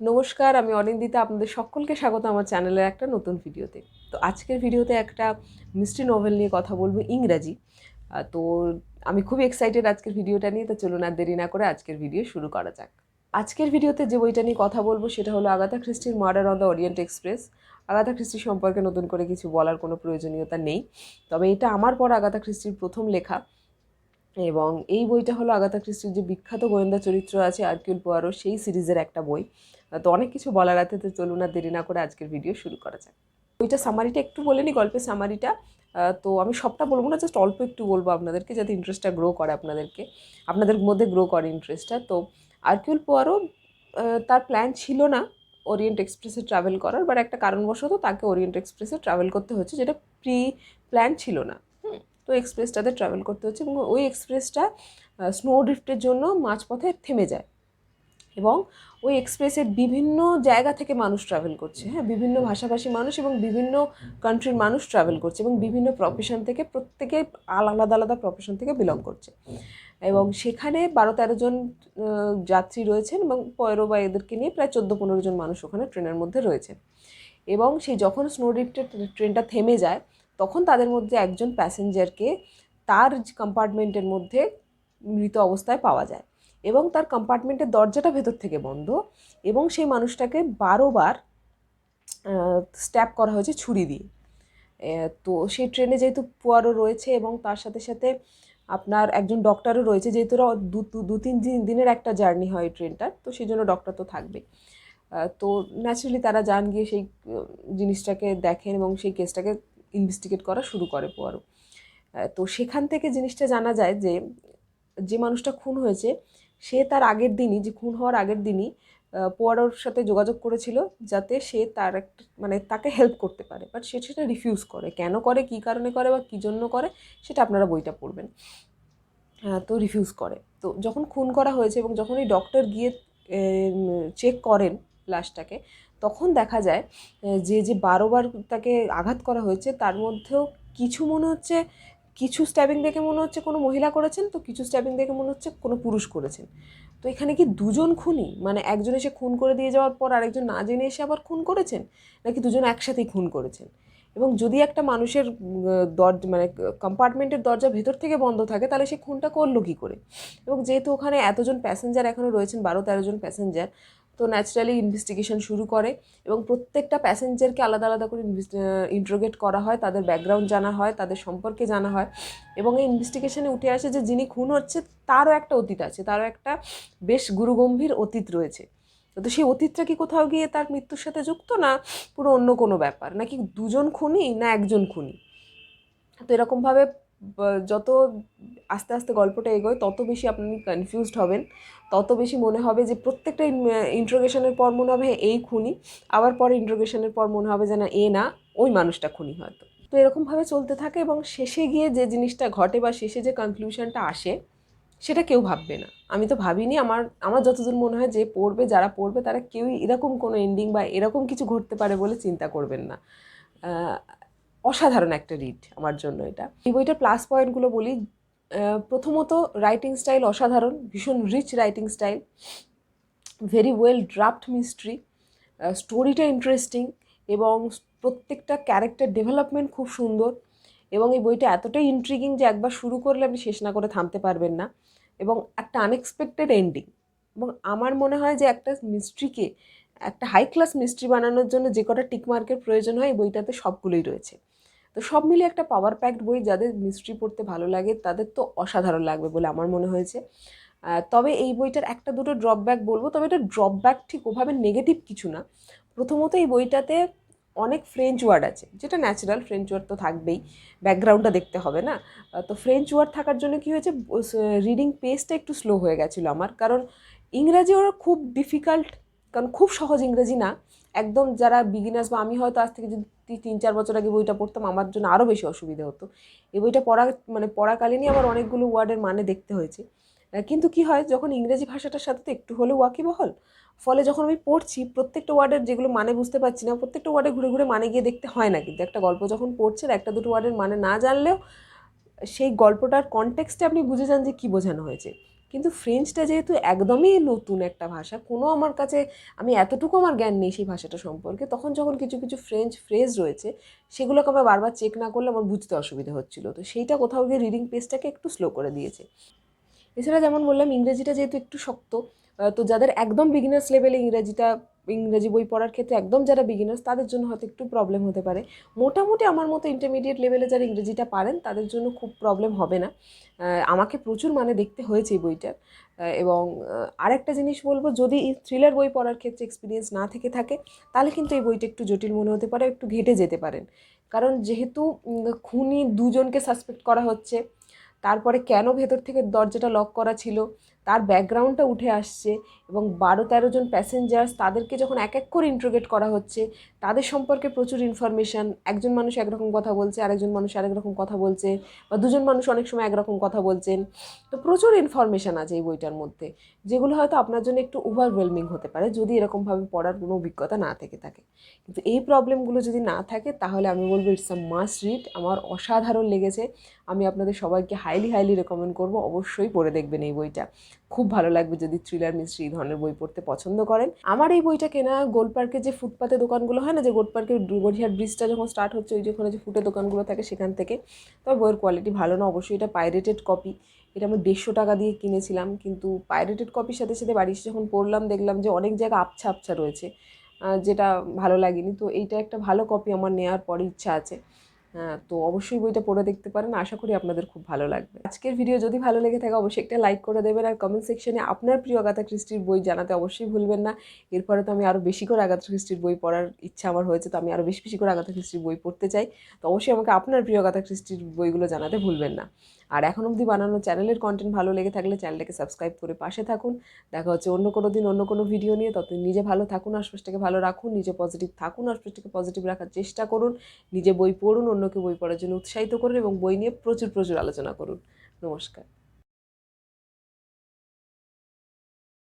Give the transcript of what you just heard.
নমস্কার, আমি অনিন্দিতা, আপনাদের সকলকে স্বাগত আমার চ্যানেলের একটা নতুন ভিডিওতে। তো আজকের ভিডিওতে একটা মিষ্টি নোভেল নিয়ে কথা বলব, ইংরাজি। তো আমি খুব এক্সাইটেড আজকের ভিডিওটা নিয়ে, তো চলুন আর দেরি না করে আজকের ভিডিও শুরু করা যাক। আজকের ভিডিওতে যে বইটা নিয়ে কথা বলব, সেটা হলো Agatha খ্রিস্টির murder on the orient express Agatha Christie সম্পর্কে নতুন করে কিছু বলার কোনো প্রয়োজনীয়তা নেই। তবে এটা আমার পর আগাথা খ্রিস্টির প্রথম লেখা। এবং এই বইটা হলো আগাথা ক্রিস্টির যে বিখ্যাত গোয়েন্দা চরিত্র আছে, আর্কিউল পোয়ারো, সেই সিরিজের একটা বই। তো অনেক কিছু বলার আছে, তো চলুন আর দেরি না করে আজকের ভিডিও শুরু করা যাক। ওইটা সামারিটা একটু বলে নি, গল্পের সামারিটা তো আমি সবটা বলব না জাস্ট অল্প একটু বলব আপনাদেরকে, যাতে ইন্টারেস্টটা গ্রো করে আপনাদেরকে। আপনাদের মধ্যে গ্রো করে ইন্টারেস্টটা তো আর্কিউল পোয়ারো তার প্ল্যান ছিল না ওরিয়েন্ট এক্সপ্রেসে ট্রাভেল করার বাট একটা কারণবশত তাকে ওরিয়েন্ট এক্সপ্রেসে ট্রাভেল করতে হচ্ছে, যেটা প্রি প্ল্যান ছিল না। তো এক্সপ্রেসটাতে ট্রাভেল করতে হচ্ছে, এবং ওই এক্সপ্রেসটা স্নো ড্রিফটের জন্য মাঝপথে থেমে যায়। এবং ওই এক্সপ্রেসে বিভিন্ন জায়গা থেকে মানুষ ট্রাভেল করছে। হ্যাঁ বিভিন্ন ভাষাভাষী মানুষ এবং বিভিন্ন কান্ট্রির মানুষ ট্রাভেল করছে এবং বিভিন্ন প্রফেশন থেকে প্রত্যেকে আলাদা আলাদা প্রফেশন থেকে বিলং করছে। এবং সেখানে বারো তেরো জন যাত্রী রয়েছেন এবং পয়রো বা এদেরকে নিয়ে প্রায় চোদ্দ পনেরো জন মানুষ ওখানে ট্রেনের মধ্যে রয়েছে। এবং সেই যখন স্নো ড্রিফটের ট্রেনটা থেমে যায়, তখন তাদের মধ্যে একজন প্যাসেঞ্জারকে তার কম্পার্টমেন্টের মধ্যে মৃত অবস্থায় পাওয়া যায়। এবং তার কম্পার্টমেন্টের দরজাটা ভেতর থেকে বন্ধ এবং সেই মানুষটাকে বারোবার স্ট্যাপ করা হয়েছে ছুরি দিয়ে। তো সেই ট্রেনে যেহেতু পুয়ারও রয়েছে এবং তার সাথে সাথে আপনার একজন ডক্টরও রয়েছে, যেহেতু দু, দু- তিন দিন, দিনের একটা জার্নি হয় ট্রেনটার, তো সেই জন্য ডক্টর তো থাকবে তো ন্যাচারালি তারা যান গিয়ে সেই জিনিসটাকে দেখেন এবং সেই কেসটাকে ইনভেস্টিগেট করা শুরু করে পরও তো সেখান থেকে জিনিসটা জানা যায় যে যে মানুষটা খুন হয়েছে সে তার আগের দিনই, যে খুন হওয়ার আগের দিনই পোয়ারোর সাথে যোগাযোগ করেছিল যাতে সে তার একটা মানে তাকে হেল্প করতে পারে। বাট সে সেটা রিফিউজ করে। কেন করে, কী কারণে করে বা কী জন্য করে, সেটা আপনারা বইটা পড়বেন। তো রিফিউজ করে। তো যখন খুন করা হয়েছে এবং যখন এই ডক্টর গিয়ে চেক করেন লাশটাকে, তখন দেখা যায় যে যে বারোবার তাকে আঘাত করা হয়েছে, তার মধ্যেও কিছু মনে হচ্ছে কিছু স্ট্যাবিং দেখে মনে হচ্ছে কোনো মহিলা করেছেন, তো কিছু স্ট্যাবিং দেখে মনে হচ্ছে কোনো পুরুষ করেছেন। তো এখানে কি দুজন খুনি? মানে একজন এসে খুন করে দিয়ে যাওয়ার পর আরেকজন না জেনে এসে আবার খুন করেছেন? নাকি দুজন একসাথেই খুন করেছেন? এবং যদি একটা মানুষের দরজা মানে কম্পার্টমেন্টের দরজা ভেতর থেকে বন্ধ থাকে, তাহলে সে খুনটা করল কী করে? এবং যেহেতু ওখানে এতজন প্যাসেঞ্জার এখনও রয়েছেন, বারো তেরো জন প্যাসেঞ্জার তো ন্যাচারালি ইনভেস্টিগেশন শুরু করে এবং প্রত্যেকটা প্যাসেঞ্জারকে আলাদা আলাদা করে ইন্ট্রোগেট করা হয়, তাদের ব্যাকগ্রাউন্ড জানা হয়, তাদের সম্পর্কে জানা হয় এবং এই ইনভেস্টিগেশনে উঠে আসে যে যিনি খুন হচ্ছে তারও একটা অতীত আছে, তারও একটা বেশ গুরুগম্ভীর অতীত রয়েছে। তো সেই অতীতটা কি কোথাও গিয়ে তার মৃত্যুর সাথে যুক্ত না পুরো অন্য কোনো ব্যাপার? নাকি দুজন খুনি না একজন খুনি? তো এরকমভাবে যত আস্তে আস্তে গল্পটা এগোয় তত বেশি আপনি কনফিউজড হবেন। তত বেশি মনে হবে যে প্রত্যেকটা ইন্ট্রোগেশনের পর মনে হবে হ্যাঁ, এই খুনি। আবার পরে ইন্ট্রোগেশনের পর মনে হবে যে না এ না ওই মানুষটা খুনি হয়তো। তো এরকমভাবে চলতে থাকে এবং শেষে গিয়ে যে জিনিসটা ঘটে বা শেষে যে কনক্লুশনটা আসে সেটা কেউ ভাববে না। আমি তো ভাবিনি আমার আমার যতদূর মনে হয় যে পড়বে যারা পড়বে তারা কেউই এরকম কোনো এন্ডিং বা এরকম কিছু ঘটতে পারে বলে চিন্তা করবেন না। অসাধারণ একটা রিড আমার জন্য এটা। এই বইটার প্লাস পয়েন্টগুলো বলি প্রথমত রাইটিং স্টাইল অসাধারণ, ভীষণ rich writing style very well draft mystery স্টোরিটা ইন্টারেস্টিং এবং প্রত্যেকটা ক্যারেক্টার ডেভেলপমেন্ট খুব সুন্দর এবং এই বইটা এতটাই ইন্ট্রিগিং যে একবার শুরু করলে আপনি শেষ না করে থামতে পারবেন না এবং একটা আনএক্সপেক্টেড এন্ডিং এবং আমার মনে হয় যে একটা মিস্ট্রিকে একটা হাই ক্লাস মিস্ট্রি বানানোর জন্য যে কটা টিকমার্কের প্রয়োজন হয় এই বইটাতে সবগুলোই রয়েছে। তো সব মিলিয়ে একটা পাওয়ার প্যাকড বই যাদের মিস্ট্রি পড়তে ভালো লাগে, তাদের তো অসাধারণ লাগবে বলে আমার মনে হয়েছে। তবে এই বইটার একটা দুটো ড্রপব্যাক বলব, তবে এটা ড্রপব্যাক ঠিক ওভাবে নেগেটিভ কিছু না। প্রথমত এই বইটাতে অনেক ফ্রেঞ্চ ওয়ার্ড আছে, যেটা ন্যাচারাল ফ্রেঞ্চ ওয়ার্ড তো থাকবেই ব্যাকগ্রাউন্ডটা দেখতে হবে না। তো ফ্রেঞ্চ ওয়ার্ড থাকার জন্য কি হয়েছে রিডিং পেজটা একটু স্লো হয়ে গেছিল আমার, কারণ ইংরাজি ওরা খুব ডিফিকাল্ট কারণ খুব সহজ ইংরেজি না। একদম যারা বিগিনার্স বা আমি হয়তো আজ থেকে যদি তিন চার বছর আগে বইটা পড়তাম, আমার জন্য আরও বেশি অসুবিধা হতো। এই বইটা পড়া মানে পড়াকালীনই আমার অনেকগুলো ওয়ার্ডের মানে দেখতে হয়েছে। কিন্তু কি হয়, যখন ইংরেজি ভাষাটার সাথে তো একটু হলেও ওয়াকিবহল, ফলে যখন আমি পড়ছি, প্রত্যেকটা ওয়ার্ডের যেগুলো মানে বুঝতে পারছি না, প্রত্যেকটা ওয়ার্ডে ঘুরে ঘুরে মানে গিয়ে দেখতে হয় না কিন্তু। একটা গল্প যখন পড়ছেন একটা, দুটো ওয়ার্ডের মানে না জানলেও সেই গল্পটার কনটেক্সটে আপনি বুঝে যান যে কী বোঝানো হয়েছে। কিন্তু ফ্রেঞ্চটা যেহেতু একদমই নতুন একটা ভাষা, কোনো আমার কাছে, আমি এতটুকু আমার জ্ঞান নেই সেই ভাষাটা সম্পর্কে, তখন যখন কিছু কিছু ফ্রেঞ্চ ফ্রেজ রয়েছে, সেগুলোকে আমার বারবার চেক না করলে আমার বুঝতে অসুবিধা হচ্ছিল। তো সেইটা কোথাও গিয়ে রিডিং পেজটাকে একটু স্লো করে দিয়েছে। এছাড়া যেমন বললাম, ইংরেজিটা যেহেতু একটু শক্ত তো যাদের একদম বিগিনার্স লেভেলে ইংরেজিটা ইংরেজি বই পড়ার ক্ষেত্রে একদম যারা বিগিনার্স তাদের জন্য হয়তো একটু প্রবলেম হতে পারে। মোটামুটি আমার মতো ইন্টারমিডিয়েট লেভেলে যারা ইংরেজিটা পারেন, তাদের জন্য খুব প্রবলেম হবে না। আমাকে প্রচুর মানে দেখতে হয়েছে এই বইটার। এবং আরেকটা জিনিস বলব, যদি থ্রিলার বই পড়ার ক্ষেত্রে এক্সপিরিয়েন্স না থেকে থাকে, তাহলে কিন্তু এই বইটা একটু জটিল মনে হতে পারে, একটু ঘেটে যেতে পারেন। কারণ যেহেতু খুনি দুজনকে সাসপেক্ট করা হচ্ছে, তারপরে কেন ভেতর থেকে দরজাটা লক করা ছিল তার ব্যাকগ্রাউন্ডটা উঠে আসছে এবং বারো তেরো জন প্যাসেঞ্জার্স তাদেরকে যখন এক এক করে ইন্ট্রোগেট করা হচ্ছে, তাদের সম্পর্কে প্রচুর ইনফরমেশান একজন মানুষ একরকম কথা বলছে, আরেকজন মানুষ আরেক রকম কথা বলছে বা দুজন মানুষ অনেক সময় একরকম কথা বলছেন। তো প্রচুর ইনফরমেশান আছে এই বইটার মধ্যে, যেগুলো হয়তো আপনার জন্য একটু ওভারওয়েলমিং হতে পারে যদি এরকমভাবে পড়ার কোনো অভিজ্ঞতা না থেকে থাকে। কিন্তু এই প্রবলেমগুলো যদি না থাকে, তাহলে আমি বলব ইটস আ মাস্ট রিড আমার অসাধারণ লেগেছে। আমি আপনাদের সবাইকে হাইলি হাইলি রেকমেন্ড করব। অবশ্যই পড়ে দেখবেন এই বইটা। খুব ভালো লাগবে যদি থ্রিলার মিস্ট্রি এই ধরনের বই পড়তে পছন্দ করেন। আমার এই বইটা কেনা গোল পার্কে যে ফুটপাতে দোকানগুলো হয় না, যে গোল পার্কের গড়িয়াহাট ব্রিজটা যখন স্টার্ট হচ্ছে, ওই যে ওখানে যে ফুটে দোকানগুলো থাকে সেখান থেকে। তবে বইয়ের কোয়ালিটি ভালো না, অবশ্যই এটা পাইরেটেড কপি এটা আমি দেড়শো টাকা দিয়ে কিনেছিলাম, কিন্তু পাইরেটেড কপির সাথে সাথে বাড়ি যখন পড়লাম, দেখলাম যে অনেক জায়গা আবছা আবছা রয়েছে যেটা ভালো লাগেনি। তো এইটা একটা ভালো কপি আমার নেওয়ার পরে ইচ্ছা আছে। তো অবশ্যই বইটা পড়ে দেখতে পারেন। আশা করি আপনাদের খুব ভালো লাগবে। আজকের ভিডিও যদি ভালো লেগে থাকে, অবশ্যই একটা লাইক করে দেবেন আর কমেন্ট সেকশনে আপনার প্রিয় আগাথা ক্রিস্টির বই জানাতে অবশ্যই ভুলবেন না। এরপরে তো আমি আরও বেশি করে আগাথা ক্রিস্টির বই পড়ার ইচ্ছা আমার হয়েছে, তো আমি আরও বেশি বেশি করে আগাথা ক্রিস্টির বই পড়তে চাই। তো অবশ্যই আমাকে আপনার প্রিয় আগাথা ক্রিস্টির বইগুলো জানাতে ভুলবেন না। আর এখন অবধি বানানো চ্যানেলের কন্টেন্ট ভালো লেগে থাকলে চ্যানেলটাকে সাবস্ক্রাইব করে পাশে থাকুন। দেখা হচ্ছে অন্য কোনো দিন, অন্য কোনো ভিডিও নিয়ে। তত নিজে ভালো থাকুন, আশপাশটাকে ভালো রাখুন, নিজে পজিটিভ থাকুন, আশপাশটাকে পজিটিভ রাখার চেষ্টা করুন, নিজে বই পড়ুন, অন্যকে বই পড়ার জন্য উৎসাহিত করুন এবং বই নিয়ে প্রচুর প্রচুর আলোচনা করুন। নমস্কার।